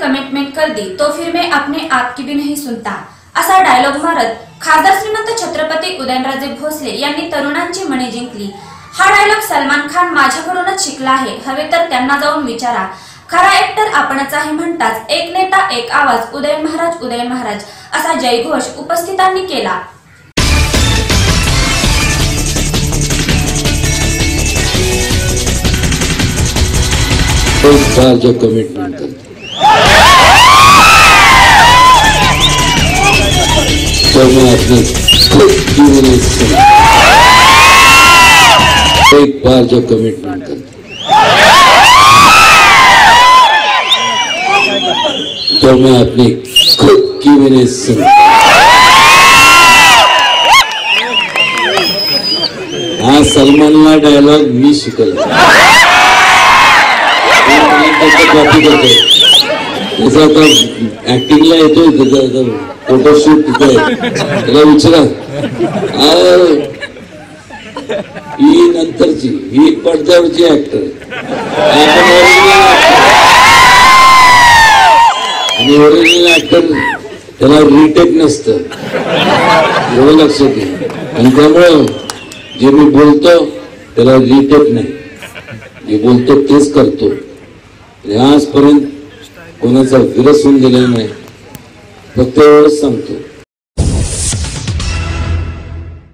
कर दी तो फिर मैं अपने आप की भी नहीं सुनता। असा डायलॉग मारत खासदार श्रीमंत छत्रपती उदयनराजे भोसले यांनी तरुणांची मने जिंकली. हा डायलॉग सलमान खान माझ्याकडूनच शिकला आहे. हवे तर त्यांना जाऊन विचारा. खरा ऍक्टर आपणच आहे म्हणताच एक नेता एक आवाज उदय महाराज उदय महाराज असा जयघोष उपस्थितांनी केला. कमिटमेंट करते तो मैं एक बार जो कमिटमेंट करते तो मैं अपनी खुद की वजह सुन हा सलमानला डायलॉग मी शिकल। कॉपी करतो त्याचा आता ऍक्टिंगला येतोय त्याचा आता फोटोशूट तिथे त्याला विचारा. ही नंतरची ही पडद्यावरची ऍक्टर आणि ओरिजिनल ऍक्टर त्याला रिटेक नसतं. एवढं लक्षात घे. आणि त्यामुळं जे मी बोलतो त्याला रिटेक नाही. जे बोलतो तेच करतो. आजपर्यंत कोणाचा विरसून होऊन गेलेला नाही. फक्त एवढंच सांगतो.